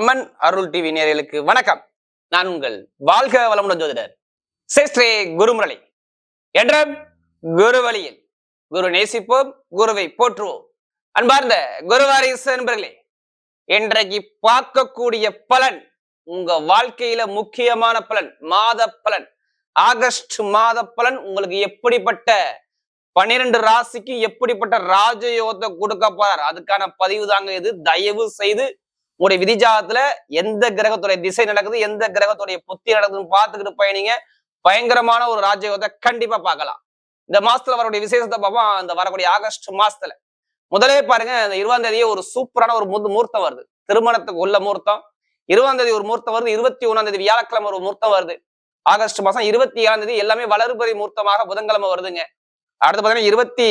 அம்மன் அருள் TV நேயர்களுக்கு வணக்கம். நான் உங்கள் வாழ்க வளமுடன் ஜோதிடர் சேஸ்திரே குருமுரளி. என்ற குரு வழியில் குரு நேசிப்போம் குருவை போற்றுவோம். அன்பார்ந்த குருவாரிசு நண்பர்களே இன்றைக்கு பார்க்கக்கூடிய பலன் உங்க வாழ்க்கையில முக்கியமான பலன் மாத பலன் ஆகஸ்ட் மாத பலன் உங்களுக்கு எப்படிப்பட்ட பன்னிரண்டு ராசிக்கு எப்படிப்பட்ட ராஜயோகத்தை கொடுக்க போறார்? அதுக்கான பதிவு தாங்க இது. தயவு செய்து உங்களுடைய விதிஜாதத்துல எந்த கிரகத்துடைய திசை நடக்குது எந்த கிரகத்துடைய புத்தி நடக்குதுன்னு பார்த்துக்கிட்டு பயணிங்க பயங்கரமான ஒரு ராஜயோகத்தை கண்டிப்பா பார்க்கலாம். இந்த மாசத்துல வரக்கூடிய விசேஷத்தை பார்ப்போம். அந்த வரக்கூடிய ஆகஸ்ட் மாசத்துல. முதலே பாருங்க இந்த இருபதாம் தேதியே ஒரு சூப்பரான ஒரு முது மூர்த்தம் வருது. திருமணத்துக்கு உள்ள மூர்த்தம் இருபதாம் தேதி ஒரு மூர்த்தம் வருது. இருபத்தி ஒண்ணாம் தேதி வியாழக்கிழமை ஒரு மூர்த்தம் வருது. ஆகஸ்ட் மாசம் இருபத்தி ஏழாம் தேதி எல்லாமே வளர்பறி மூர்த்தமாக புதன்கிழமை வருதுங்க. அடுத்து பாத்தீங்கன்னா இருபத்தி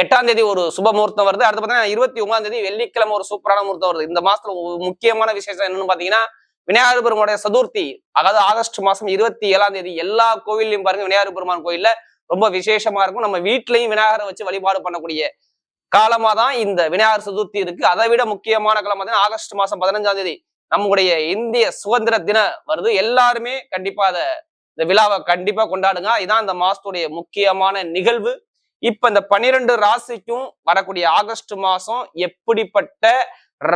எட்டாம் தேதி ஒரு சுப முகூர்த்தம் வருது. அடுத்து பார்த்தீங்கன்னா இருபத்தி ஒன்பதாம் தேதி வெள்ளிக்கிழமை ஒரு சூப்பரான முகூர்த்தம் வருது. இந்த மாசத்துல முக்கியமான விசேஷம் என்னன்னு பாத்தீங்கன்னா விநாயகர் பெருமானுடைய சதுர்த்தி. அதாவது ஆகஸ்ட் மாசம் இருபத்தி ஏழாம் தேதி எல்லா கோவில்லையும் பாருங்க விநாயகர் பெருமான் கோயில்ல ரொம்ப விசேஷமா இருக்கும். நம்ம வீட்லயும் விநாயகரை வச்சு வழிபாடு பண்ணக்கூடிய காலமா தான் இந்த விநாயகர் சதுர்த்தி இருக்கு. அதை விட முக்கியமான காலம் பார்த்தீங்கன்னா ஆகஸ்ட் மாசம் பதினஞ்சாம் தேதி நம்முடைய இந்திய சுதந்திர தின வருது. எல்லாருமே கண்டிப்பா அதை இந்த விழாவை கண்டிப்பா கொண்டாடுங்க. இதான் இந்த மாசத்துடைய முக்கியமான நிகழ்வு. இப்ப இந்த பன்னிரெண்டு ராசிக்கும் வரக்கூடிய ஆகஸ்ட் மாசம் எப்படிப்பட்ட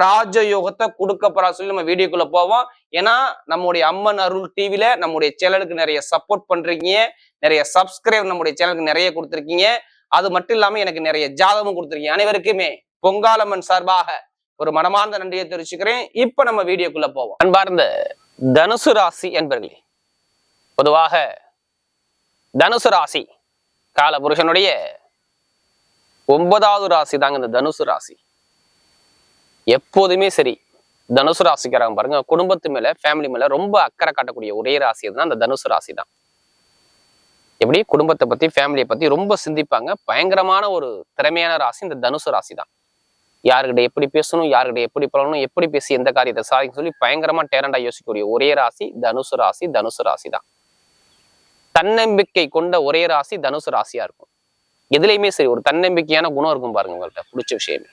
ராஜயோகத்தை கொடுக்க போறா சொல்லி நம்ம வீடியோக்குள்ள போவோம். ஏன்னா நம்முடைய அம்மன் அருள் டிவில நம்முடைய சேனலுக்கு நிறைய சப்போர்ட் பண்றீங்க. நிறைய சப்ஸ்கிரைப் நம்முடைய சேனலுக்கு நிறைய கொடுத்துருக்கீங்க. அது மட்டும் இல்லாம எனக்கு நிறைய ஜாதகமும் கொடுத்துருக்கீங்க. அனைவருக்குமே பொங்காலம்மன் சார்பாக ஒரு மனமார்ந்த நன்றியை தெரிவிச்சுக்கிறேன். இப்ப நம்ம வீடியோக்குள்ள போவோம். அன்பார்ந்த தனுசு ராசி என்பர்களே பொதுவாக தனுசு ராசி கால புருஷனுடைய ஒன்பதாவது ராசி தாங்க இந்த தனுசு ராசி. எப்போதுமே சரி தனுசு ராசிக்காரங்க பாருங்க குடும்பத்து மேல ஃபேமிலி மேல ரொம்ப அக்கறை காட்டக்கூடிய ஒரே ராசி எதுனா அந்த தனுசு ராசி தான். எப்படி? குடும்பத்தை பத்தி ஃபேமிலியை பத்தி ரொம்ப சிந்திப்பாங்க. பயங்கரமான ஒரு திறமையான ராசி இந்த தனுசு ராசி தான். யாருக்கிட்ட எப்படி பேசணும் யாருக்கிட்ட எப்படி பழகணும் எப்படி பேசி எந்த காரியத்தை சாதிக்க சொல்லி பயங்கரமா டேலண்டா யோசிக்கக்கூடிய ஒரே ராசி தனுசு ராசி தனுசு ராசி தான். தன்னம்பிக்கை கொண்ட ஒரே ராசி தனுசு ராசியா இருக்கும். எதுலையுமே சரி ஒரு தன்னம்பிக்கையான குணம் இருக்கும் பாருங்க உங்கள்கிட்ட பிடிச்ச விஷயமே.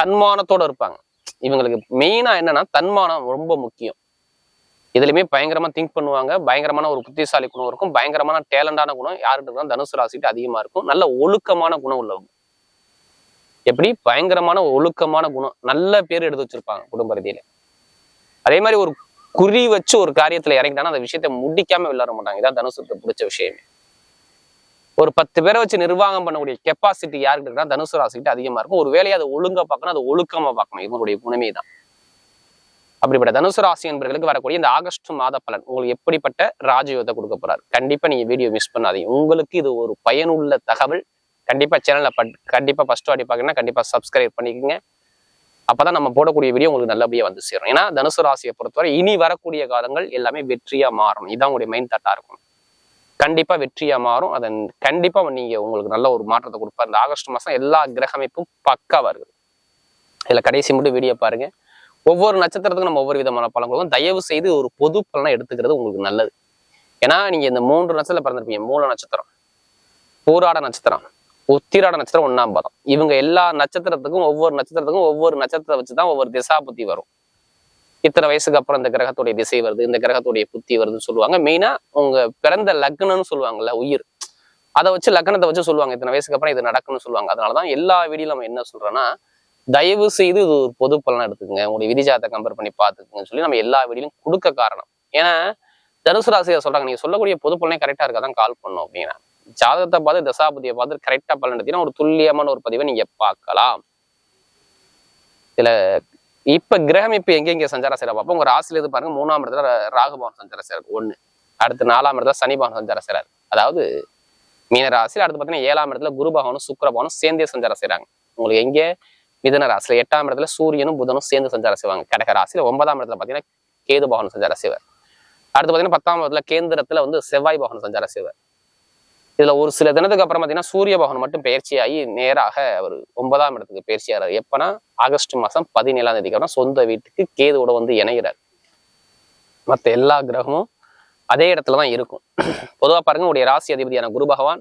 தன்மானத்தோட இருப்பாங்க. இவங்களுக்கு மெயினா என்னன்னா தன்மானம் ரொம்ப முக்கியம். இதுலயுமே பயங்கரமா திங்க் பண்ணுவாங்க பயங்கரமான ஒரு புத்திசாலி குணம் இருக்கும் பயங்கரமான டேலண்டான குணம் யாருக்கிட்ட தனுசு ராசிட்டு அதிகமா இருக்கும். நல்ல ஒழுக்கமான குணம் உள்ளவங்க. எப்படி? பயங்கரமான ஒழுக்கமான குணம். நல்ல பேர் எடுத்து வச்சிருப்பாங்க குடும்ப ரீதியில. அதே மாதிரி ஒரு குறி வச்சு ஒரு காரியத்துல இறங்கிட்டானா அந்த விஷயத்த முடிக்காம விளையாட மாட்டாங்க. இதான் தனுசுக்கு பிடிச்ச விஷயமே. ஒரு பத்து பேரை வச்சு நிர்வாகம் பண்ணக்கூடிய கெப்பாசிட்டி யாருக்கு இருக்குன்னா தனுசு ராசிக்கிட்ட அதிகமா இருக்கும். ஒரு வேலையை அதை ஒழுங்கா பார்க்கணும் அதை ஒழுக்கமா பார்க்கணும். இவங்களுடைய குணமே தான். அப்படிப்பட்ட தனுசு ராசி என்பவர்களுக்கு வரக்கூடிய இந்த ஆகஸ்ட் மாத பலன் உங்களுக்கு எப்படிப்பட்ட ராஜயோகத்தை கொடுக்க போறாரு? கண்டிப்பா நீங்க வீடியோ மிஸ் பண்ணாதீங்க. உங்களுக்கு இது ஒரு பயனுள்ள தகவல். கண்டிப்பா சேனல்ல பட் கண்டிப்பா ஃபர்ஸ்ட் வாட்டி பாக்கணும்னா கண்டிப்பா சப்ஸ்கிரைப் பண்ணிக்கோங்க. அப்பதான் நம்ம போடக்கூடிய வீடியோ உங்களுக்கு நல்லபடியா வந்து சேரும். ஏன்னா தனுசு ராசியை பொறுத்தவரை இனி வரக்கூடிய காலங்கள் எல்லாமே வெற்றியா மாறும். இதான் உங்களுடைய மைண்ட் தட்டா இருக்கும். கண்டிப்பா வெற்றியா மாறும். அதன் கண்டிப்பா நீங்க உங்களுக்கு நல்ல ஒரு மாற்றத்தை கொடுப்பாரு இந்த ஆகஸ்ட் மாசம் எல்லா கிரக அமைப்பும் பக்காவா இருக்குது இதுல கடைசி மட்டும் வீடியோ பாருங்க. ஒவ்வொரு நட்சத்திரத்துக்கும் நம்ம ஒவ்வொரு விதமான பலன் கொடுக்கும். தயவு செய்து ஒரு பொது பலனை எடுத்துக்கிறது உங்களுக்கு நல்லது. ஏன்னா நீங்க இந்த மூன்று நட்சத்திரம் பிறந்திருப்பீங்க. மூல நட்சத்திரம் போராட நட்சத்திரம். உத்திராட நட்சத்திரம் ஒன்னாம் பாதம். இவங்க எல்லா நட்சத்திரத்துக்கும் ஒவ்வொரு நட்சத்திரத்துக்கும் ஒவ்வொரு நட்சத்திரத்தை வச்சுதான் ஒவ்வொரு திசா புத்தி வரும். இத்தனை வயசுக்கு அப்புறம் இந்த கிரகத்துடைய திசை வருது இந்த கிரகத்துடைய புத்தி வருதுன்னு சொல்லுவாங்க. மெயினா உங்க பிறந்த லக்னம்னு சொல்லுவாங்கல்ல உயிர். அதை வச்சு லக்னத்தை வச்சு சொல்லுவாங்க. இத்தனை வயசுக்கு அப்புறம் இது நடக்கும்னு சொல்லுவாங்க. அதனாலதான் எல்லா வீடியும் நம்ம என்ன சொல்றோம்னா தயவு செய்து இது ஒரு பொது பலன் எடுத்துக்கோங்க. உங்களுடைய விதிஜாத்தை கம்பேர் பண்ணி பார்த்துக்குங்கன்னு சொல்லி நம்ம எல்லா வீடியும் கொடுக்க காரணம். ஏன்னா தனுசு ராசியை சொல்றாங்க நீங்க சொல்லக்கூடிய பொது பலனே கரெக்டா இருக்காதான் கால் பண்ணும் அப்படின்னா. ஜாதகத்தை பார்த்து தசாபதியை பார்த்து கரெக்டா பலன் ஒரு துல்லியமான ஒரு பதிவை நீங்க பார்க்கலாம். இதுல இப்ப கிரகம் இப்போ எங்க எங்க சஞ்சாரம் செய்யற பார்ப்போம். உங்க ராசியில் இது பாருங்க மூணாம் இடத்துல ராகுபவன் சஞ்சாரம் செய்கிறார் ஒண்ணு. அடுத்து நாலாம் இடத்துல சனிபவன் சஞ்சாரம் செய்கிறார் அதாவது மீன ராசியில் அடுத்து பார்த்தீங்கன்னா ஏழாம் இடத்துல குரு பகவானும் சுக்கிர சேர்ந்தே சஞ்சாரம் செய்கிறாங்க உங்களுக்கு எங்கே? மிதன ராசியில். எட்டாம் இடத்துல சூரியனும் புதனும் சேர்ந்து சஞ்சாரம் செய்வாங்க கடக ராசியில. ஒன்பதாம் இடத்துல பாத்தீங்கன்னா கேது பகவான் சஞ்சாரம் செய்வார் அடுத்து பாத்தீங்கன்னா பத்தாம் இடத்துல கேந்திரத்துல வந்து செவ்வாய் பகவான் சஞ்சாரம் செய்வார் இதுல ஒரு சில தினத்துக்கு அப்புறம் பாத்தீங்கன்னா சூரிய பகவான் மட்டும் பயிற்சியாகி நேராக அவர் ஒன்பதாம் இடத்துக்கு பயிற்சியாகிறார் எப்பனா ஆகஸ்ட் மாசம் பதினேழாம் தேதிக்கு அப்புறம் சொந்த வீட்டுக்கு கேதுவோட வந்து இணைகிறார். மற்ற எல்லா கிரகமும் அதே இடத்துல தான் இருக்கும். பொதுவா பாருங்க உடைய ராசி அதிபதியான குரு பகவான்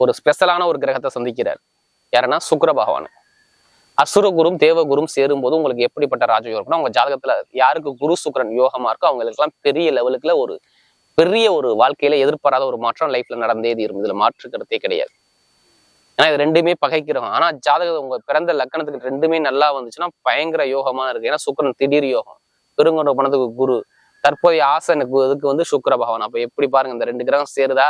ஒரு ஸ்பெஷலான ஒரு கிரகத்தை சந்திக்கிறார். யாருன்னா சுக்ர பகவான். அசுரகுரும் தேவகுரும் சேரும்போது உங்களுக்கு எப்படிப்பட்ட ராஜயோகம் இருக்குன்னா உங்க ஜாதகத்துல யாருக்கு குரு சுக்ரன் யோகமா இருக்கோ அவங்களுக்குலாம் பெரிய லெவலுக்குல ஒரு பெரிய ஒரு வாழ்க்கையில எதிர்பாராத ஒரு மாற்றம் லைஃப்ல நடந்தே தீரும். இதுல மாற்று கருத்தே கிடையாது. ஏன்னா இது ரெண்டுமே பகைக்கிறோம் ஆனா ஜாதகம் உங்க பிறந்த லக்கணத்துக்கு ரெண்டுமே நல்லா வந்துச்சுன்னா பயங்கர யோகமா இருக்கு. ஏன்னா சுக்கிரன் திடீர் யோகம். பெருங்கொண்ட பணத்துக்கு குரு. தற்போதைய ஆசனுக்கு இதுக்கு வந்து சுக்கர பகவான். அப்ப எப்படி பாருங்க இந்த ரெண்டு கிரகம் சேருதா?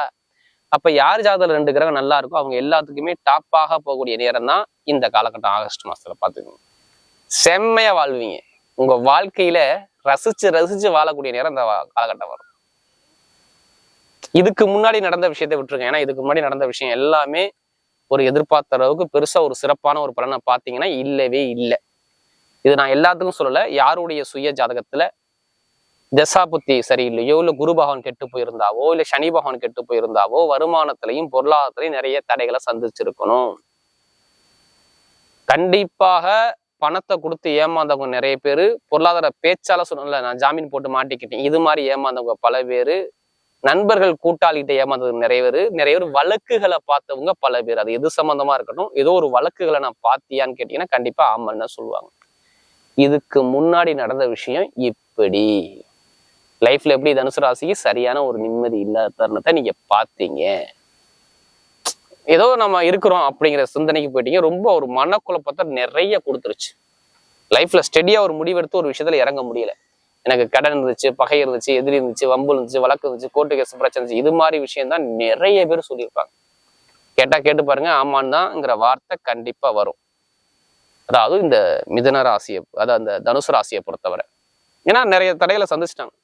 அப்ப யார் ஜாதகத்துல ரெண்டு கிரகம் நல்லா இருக்கோ அவங்க எல்லாத்துக்குமே டாப்பாக போகக்கூடிய நேரம் தான் இந்த காலகட்டம். ஆகஸ்ட் மாசத்துல பாத்துக்கோங்க செம்மையா வாழ்வீங்க. உங்க வாழ்க்கையில ரசிச்சு ரசிச்சு வாழக்கூடிய நேரம் இந்த காலகட்டம் வரும். இதுக்கு முன்னாடி நடந்த விஷயத்தை விட்டுருங்க. ஏன்னா இதுக்கு முன்னாடி நடந்த விஷயம் எல்லாமே ஒரு எதிர்பார்த்த அளவுக்கு பெருசா ஒரு சிறப்பான ஒரு பலனை பார்த்தீங்கன்னா இல்லவே இல்லை. இது நான் எல்லாத்துக்கும் சொல்லல. யாருடைய சுய ஜாதகத்துல தசாபுத்தி சரியில்லையோ இல்ல குரு பகவான் கெட்டு போயிருந்தாவோ இல்ல சனி பகவான் கெட்டு போயிருந்தாவோ வருமானத்திலையும் பொருளாதாரத்திலையும் நிறைய தடைகளை சந்திச்சிருக்கணும். கண்டிப்பாக பணத்தை கொடுத்து ஏமாந்தவங்க நிறைய பேர் பொருளாதார பேச்சால சொன்னல நான் ஜாமீன் போட்டு மாட்டிக்கிட்டேன். இது மாதிரி ஏமாந்தவங்க பல பேர் நண்பர்கள் கூட்டாளிகிட்ட ஏமாந்தது நிறைய பேர். நிறைய பேர் வழக்குகளை பார்த்தவங்க பல பேர். அது எது சம்பந்தமா இருக்கட்டும் ஏதோ ஒரு வழக்குகளை நான் பார்த்தியான்னு கேட்டீங்கன்னா கண்டிப்பா ஆமான்னு தான் சொல்லுவாங்க. இதுக்கு முன்னாடி நடந்த விஷயம் இப்படி. லைஃப்ல எப்படி தனுசு ராசிக்கு சரியான ஒரு நிம்மதி இல்லாத தருணத்தை நீங்க பார்த்தீங்க. ஏதோ நம்ம இருக்கிறோம் அப்படிங்கிற சிந்தனைக்கு போயிட்டீங்க. ரொம்ப ஒரு மனக்குழப்பத்தை நிறைய கொடுத்துருச்சு. லைஃப்ல ஸ்டெடியா ஒரு முடிவெடுத்து ஒரு விஷயத்துல இறங்க முடியல. எனக்கு கடன் இருந்துச்சு பகை இருந்துச்சு எதிரி இருந்துச்சு வம்பு இருந்துச்சு வழக்கு இருந்துச்சு கோர்ட்டு கேஸ் பிரச்சனை இருந்துச்சு. இது மாதிரி விஷயம் தான் நிறைய பேர் சொல்லியிருப்பாங்க. கேட்டா கேட்டு பாருங்க ஆமான் தான்ங்கிற வார்த்தை கண்டிப்பா வரும். அதாவது இந்த மிதன ராசியை அதாவது அந்த தனுசு ராசியை பொறுத்தவரை. ஏன்னா நிறைய தடைகளை சந்திச்சிட்டாங்க.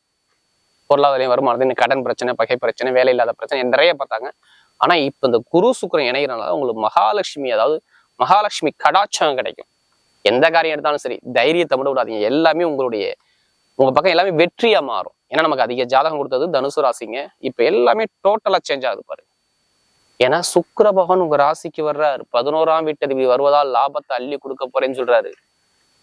பொருளாதாரம் வருமானத்தின் கடன் பிரச்சனை பகை பிரச்சனை வேலை இல்லாத பிரச்சனை நிறைய பார்த்தாங்க. ஆனா இப்ப இந்த குரு சுக்கிரன் இணைகிறனால உங்களுக்கு மகாலட்சுமி அதாவது மகாலட்சுமி கடாட்சம் கிடைக்கும். எந்த காரியம் எடுத்தாலும் சரி தைரியத்தை மட்டும் விடாதீங்க. எல்லாமே உங்களுடைய உங்க பக்கம் எல்லாமே வெற்றியா மாறும். ஏன்னா நமக்கு அதிக ஜாதகம் கொடுத்தது தனுசு ராசிங்க. இப்ப எல்லாமே டோட்டலா சேஞ்ச் ஆகுது பாரு ஏன்னா சுக்கர பகவான் உங்க ராசிக்கு வர்றாரு. பதினோராம் வீட்டதிபதி வருவதால் லாபத்தை அள்ளி கொடுக்க போறேன்னு சொல்றாரு.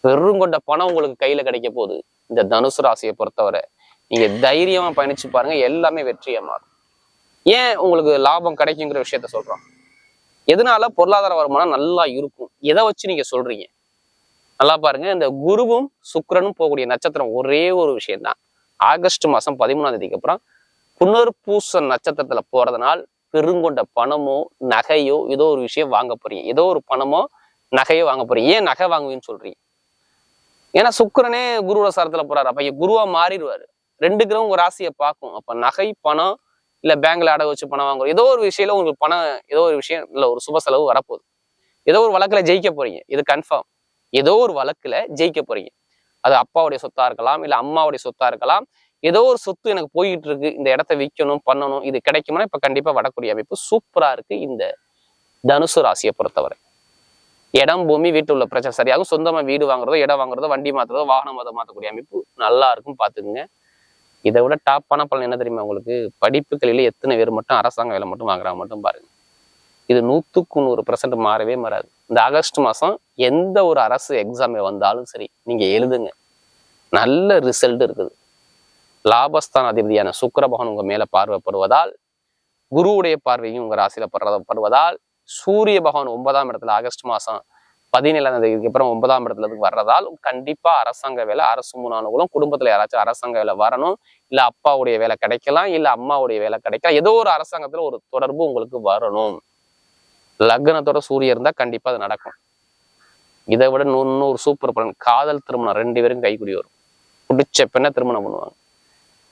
பெருங்கொண்ட பணம் உங்களுக்கு கையில கிடைக்க போகுது. இந்த தனுசு ராசியை பொறுத்தவரை. நீங்க தைரியமா பயணிச்சு பாருங்க எல்லாமே வெற்றியா மாறும். ஏன் உங்களுக்கு லாபம் கிடைக்குங்கிற விஷயத்த சொல்றோம். எதனால பொருளாதார வருமானம் நல்லா இருக்கும்? எதை வச்சு நீங்க சொல்றீங்க? நல்லா பாருங்க. இந்த குருவும் சுக்கரனும் போகக்கூடிய நட்சத்திரம் ஒரே ஒரு விஷயம்தான். ஆகஸ்ட் மாசம் பதிமூணாம் தேதிக்கு அப்புறம் புனர்பூச நட்சத்திரத்துல போறதுனால் பெருங்கொண்ட பணமோ நகையோ ஏதோ ஒரு விஷயம் வாங்க போறீங்க. ஏதோ ஒரு பணமோ நகையோ வாங்க போறீங்க. ஏன் நகை வாங்குவீன்னு சொல்றீங்க? ஏன்னா சுக்கரனே குருவோட சரத்துல போறாரு. அப்ப குருவா மாறிடுவாரு. ரெண்டு கிரகம் ஒரு ராசியை பார்க்கும். அப்ப நகை பணம் இல்ல பேங்க்ல அடகு வச்சு பணம் வாங்குறோம் ஏதோ ஒரு விஷயம்ல உங்களுக்கு பணம் ஏதோ ஒரு விஷயம் இல்ல ஒரு சுப செலவு வரப்போகுது. ஏதோ ஒரு வழக்குல ஜெயிக்க போறீங்க. இது கன்ஃபார்ம் ஏதோ ஒரு வழக்குல ஜெயிக்க போறீங்க. அது அப்பாவுடைய சொத்தா இருக்கலாம் இல்ல அம்மாவுடைய சொத்தா இருக்கலாம். ஏதோ ஒரு சொத்து எனக்கு போயிட்டு இருக்கு இந்த இடத்த விற்கணும் பண்ணணும் இது கிடைக்கும்னா இப்ப கண்டிப்பா வடக்கூடிய அமைப்பு சூப்பரா இருக்கு இந்த தனுசு ராசியை பொறுத்தவரை. இடம் பூமி வீட்டில் உள்ள பிரச்சனை சரியாகும். சொந்தமா வீடு வாங்குறதோ இடம் வாங்குறதோ வண்டி மாத்துறதோ வாகனம் அதை மாத்தக்கூடிய அமைப்பு நல்லா இருக்கும் பார்த்துக்குங்க. இதை விட டாப்பான பலன் என்ன தெரியுமா உங்களுக்கு? படிப்புகளில எத்தனை பேர் மட்டும் அரசாங்க வேலை மட்டும் வாங்குறாங்க மட்டும் பாருங்க. இது நூத்துக்கு நூறு பர்சன்ட் மாறவே மாறாது. இந்த ஆகஸ்ட் மாதம் எந்த ஒரு அரசு எக்ஸாம் வந்தாலும் சரி நீங்கள் எழுதுங்க. நல்ல ரிசல்ட் இருக்குது. லாபஸ்தான அதிபதியான சுக்கிர பகவான் மேலே மேல பார்வைப்படுவதால் குருவுடைய பார்வையும் உங்கள் ராசியில் படுறத படுவதால் சூரிய பகவான் ஒன்பதாம் இடத்துல ஆகஸ்ட் மாதம் பதினேழாம் தேதிக்கு அப்புறம் ஒன்பதாம் இடத்துல இருந்து வர்றதால் கண்டிப்பாக அரசாங்க வேலை அரசு மூணானுகளும் குடும்பத்தில் யாராச்சும் அரசாங்க வேலை வரணும் இல்லை அப்பாவுடைய வேலை கிடைக்கலாம் இல்லை அம்மாவுடைய வேலை கிடைக்கலாம் ஏதோ ஒரு அரசாங்கத்தில் ஒரு தொடர்பு உங்களுக்கு வரணும். லக்னத்தோட சூரியன் இருந்தால் கண்டிப்பாக அது நடக்கும். இதை விட நூறு நூறு சூப்பர் பலன். காதல் திருமணம் ரெண்டு பேரும் கைக்குடி வரும். பிடிச்ச பெண்ணை திருமணம் பண்ணுவாங்க.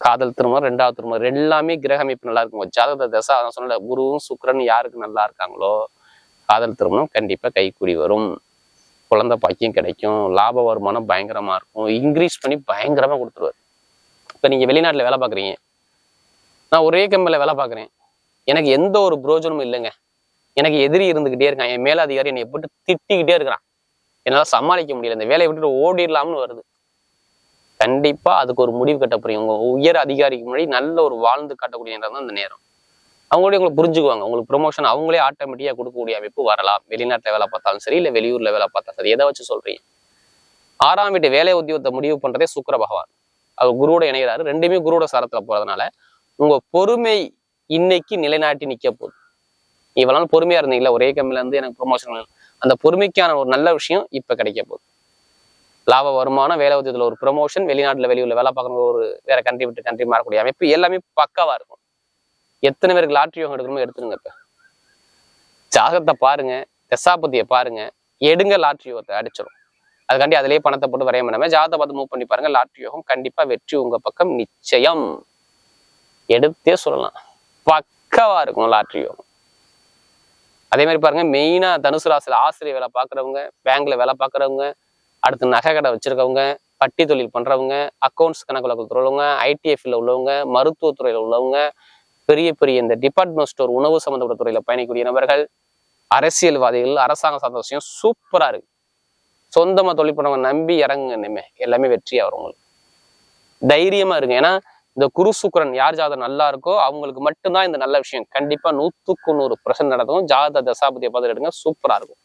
காதல் திருமணம் ரெண்டாவது திருமணம் எல்லாமே கிரக அமைப்பு நல்லா இருக்கும். ஜாதக தசை அதான் சொன்ன குருவும் சுக்கரன் யாருக்கு நல்லா இருக்காங்களோ காதல் திருமணம் கண்டிப்பாக கைக்குடி வரும். குழந்தை பாக்கியம் கிடைக்கும். லாப வருமானம் பயங்கரமாக இருக்கும். இன்க்ரீஸ் பண்ணி பயங்கரமாக கொடுத்துருவாரு. இப்போ நீங்கள் வெளிநாட்டில் வேலை பார்க்குறீங்க. நான் ஒரே கம்பெனியில் வேலை பார்க்குறேன். எனக்கு எந்த ஒரு புரோஜனமும் இல்லைங்க. எனக்கு எதிரி இருந்துகிட்டே இருக்கான். என் மேலதிகாரி என்னை போட்டு திட்டிக்கிட்டே இருக்கிறான். என்னால சமாளிக்க முடியல. இந்த வேலையை விட்டுட்டு ஓடிடலாம்னு வருது. கண்டிப்பா அதுக்கு ஒரு முடிவு கட்ட புரியும் உங்க உயர் அதிகாரிக்கு முன்னாடி நல்ல ஒரு வாழ்ந்து காட்டக்கூடிய நேரம் தான் இந்த நேரம். அவங்களே உங்களுக்கு புரிஞ்சுக்குவாங்க. உங்களுக்கு ப்ரொமோஷன் அவங்களே ஆட்டோமேட்டிக்கா கொடுக்கக்கூடிய அமைப்பு வரலாம். வெளிநாட்டுல வேலை பார்த்தாலும் சரி இல்லை வெளியூர்ல வேலை பார்த்தாலும் சரி எதை வச்சு சொல்றீங்க? ஆறாம் வீட்டு வேலை உத்தியோகத்தை முடிவு பண்றதே சுக்கர பகவான். அவர் குருவோட இணைகிறாரு ரெண்டுமே குருவோட சாரத்துல போறதுனால உங்க பொறுமை இன்னைக்கு நிலைநாட்டி நிக்க போகுது. இவ்வளவு நாள் பொறுமையா இருந்தீங்களா ஒரே கம்பெனில இருந்து எனக்கு ப்ரொமோஷன் அந்த பொறுமைக்கான ஒரு நல்ல விஷயம் இப்ப கிடைக்க போகுது. லாப வருமானம் வேலை உத்தியத்தில் ஒரு ப்ரொமோஷன் வெளிநாட்டில் வெளியூர்ல வேலை பார்க்குற ஒரு வேற கண்ட்ரி விட்டு கண்ட்ரி மாறக்கூடிய அமைப்பு எல்லாமே பக்காவா இருக்கும். எத்தனை பேருக்கு லாட்ரி யோகம் எடுக்கணுமோ எடுத்துருங்க இப்ப. ஜாதகத்தை பாருங்க தசாபதியை பாருங்க எடுங்க லாட்ரி யோகத்தை அடிச்சிடும் அதுக்காண்டி அதிலேயே பணத்தை போட்டு வரைய பண்ணாம ஜாதகத்தை பார்த்து மூவ் பண்ணி பாருங்க லாட்ரி யோகம் கண்டிப்பா வெற்றி உங்க பக்கம் நிச்சயம். எடுத்தே சொல்லலாம். பக்கவா இருக்கும் லாட்ரி யோகம். அதே மாதிரி பாருங்க மெயினா தனுசு ராசியில் ஆசிரியர் வேலை பார்க்குறவங்க பேங்க்ல வேலை பார்க்குறவங்க அடுத்து நகை கடை வச்சிருக்கவங்க பட்டி தொழில் பண்றவங்க அக்கௌண்ட்ஸ் கணக்கு வழக்கத்தில் உள்ளவங்க ஐடிஎஃப்ல உள்ளவங்க மருத்துவத்துறையில் உள்ளவங்க பெரிய பெரிய இந்த டிபார்ட்மெண்ட் ஸ்டோர் உணவு சம்மந்தப்பட்ட துறையில பயணிக்கக்கூடிய நபர்கள் அரசியல்வாதிகள் அரசாங்க சார்ந்த விஷயம் சூப்பரா இருக்கு. சொந்தமா தொழில் பண்ணவங்க நம்பி இறங்குங்க இனிமே. எல்லாமே வெற்றியா வரும் உங்களுக்கு. தைரியமா இருங்க. ஏன்னா இந்த குரு சுக்கரன் யார் ஜாதகம் நல்லா இருக்கோ அவங்களுக்கு மட்டும்தான் இந்த நல்ல விஷயம். கண்டிப்பா நூத்துக்கு நூறு பிரசன்ட் நடக்கும். ஜாதக தசாபதியை பார்த்து எடுங்க சூப்பரா இருக்கும்.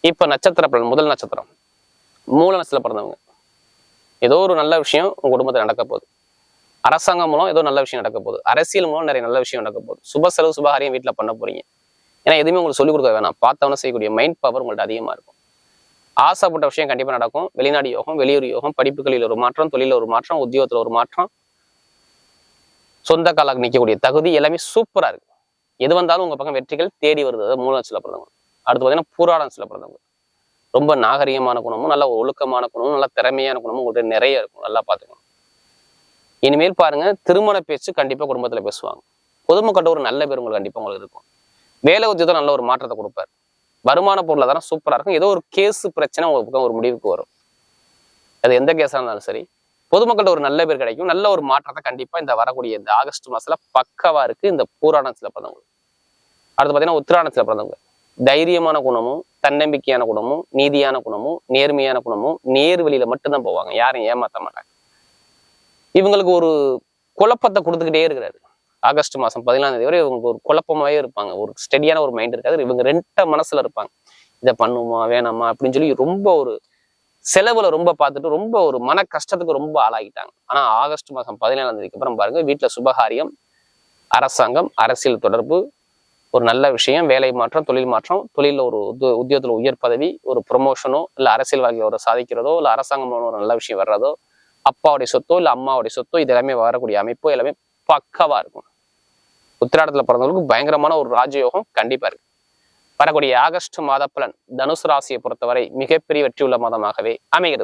இப்ப நட்சத்திர பலன் முதல் நட்சத்திரம். மூல நட்சத்திரம் பிறந்தவங்க. ஏதோ ஒரு நல்ல விஷயம் உங்க குடும்பத்தில் நடக்க போகுது. அரசாங்கம் மூலம் ஏதோ நல்ல விஷயம் நடக்க போகுது. அரசியல் மூலம் நிறைய நல்ல விஷயம் நடக்க போகுது. சுப செலவு சுபகாரியம் வீட்டில் பண்ண போறீங்க. ஏன்னா எதுவுமே உங்களுக்கு சொல்லிக் கொடுக்க வேணாம். பார்த்தவன செய்யக்கூடிய மைண்ட் பவர் உங்கள்ட்ட அதிகமா இருக்கும். ஆசைப்பட்ட விஷயம் கண்டிப்பா நடக்கும். வெளிநாடு யோகம் வெளியூர் யோகம் படிப்புகளில் ஒரு மாற்றம் தொழிலில் ஒரு மாற்றம் உத்தியோகத்தில் ஒரு மாற்றம் சொந்த காலாக நிற்கக்கூடிய தகுதி எல்லாமே சூப்பரா இருக்கு. எது வந்தாலும் உங்க பக்கம் வெற்றிகள் தேடி வருது. அதாவது மூலம் சில பிறந்தவங்க. அடுத்து பார்த்தீங்கன்னா பூராடம் சில பிறந்தவங்க. ரொம்ப நாகரிகமான குணமும் நல்ல ஒழுக்கமான குணமும் நல்ல திறமையான குணமும் உங்கள்கிட்ட நிறைய இருக்கும். நல்லா பார்த்துக்கணும். இனிமேல் பாருங்க திருமண பேச்சு கண்டிப்பா குடும்பத்துல பேசுவாங்க. பொதுமக்கள்கிட்ட ஒரு நல்ல பேர் உங்களுக்கு கண்டிப்பா உங்களுக்கு இருக்கும். வேலை உத்தியத்தில் நல்ல ஒரு மாற்றத்தை கொடுப்பார். வருமான பொருளாதாரம் சூப்பரா இருக்கும். ஏதோ ஒரு கேஸ் பிரச்சனை உங்களுக்கு பக்கம் ஒரு முடிவுக்கு வரும். அது எந்த கேஸா இருந்தாலும் சரி பொதுமக்கள்கிட்ட ஒரு நல்ல பேர் கிடைக்கும். நல்ல ஒரு மாற்றத்தை கண்டிப்பா இந்த வரக்கூடிய இந்த ஆகஸ்ட் மாசத்துல பக்கவா இருக்கு இந்த பூராணத்துல பிறந்தவங்க அடுத்து பாத்தீங்கன்னா உத்திராணத்துல பிறந்தவங்க. தைரியமான குணமும் தன்னம்பிக்கையான குணமும் நீதியான குணமும் நேர்மையான குணமும் நேர் வழியில மட்டும்தான் போவாங்க. யாரையும் ஏமாத்த மாட்டாங்க. இவங்களுக்கு ஒரு குழப்பத்தை கொடுத்துக்கிட்டே இருக்கிறாரு. ஆகஸ்ட் மாசம் பதினாலாம் தேதி வரை இவங்களுக்கு ஒரு குழப்பமாவே இருப்பாங்க. ஒரு ஸ்டெடியான ஒரு மைண்ட் இருக்காது. இவங்க ரெண்ட மனசுல இருப்பாங்க. இதை பண்ணுமா வேணாமா அப்படின்னு சொல்லி ரொம்ப ஒரு செலவுல ரொம்ப பார்த்துட்டு ரொம்ப ஒரு மன கஷ்டத்துக்கு ரொம்ப ஆளாகிட்டாங்க. ஆனா ஆகஸ்ட் மாசம் பதினேழாம் தேதிக்கு அப்புறம் பாருங்க வீட்டுல சுபகாரியம் அரசாங்கம் அரசியல் தொடர்பு ஒரு நல்ல விஷயம் வேலை மாற்றம் தொழில் மாற்றம் தொழிலில் ஒரு உத்தியோகத்தில் உயர் பதவி ஒரு ப்ரொமோஷனோ இல்லை அரசியல்வாதி ஒரு சாதிக்கிறதோ இல்லை அரசாங்கம் ஒரு நல்ல விஷயம் வர்றதோ அப்பாவுடைய சொத்தோ இல்லை அம்மாவுடைய சொத்தோ இது எல்லாமே வரக்கூடிய அமைப்பு எல்லாமே பக்கவா இருக்கும். உத்திராடத்துல பிறந்தவங்களுக்கு பயங்கரமான ஒரு ராஜயோகம் கண்டிப்பா இருக்கு. வரக்கூடிய ஆகஸ்ட் மாத பலன் தனுசு ராசியை பொறுத்தவரை மிகப்பெரிய வெற்றியுள்ள மாதமாகவே அமைகிறது.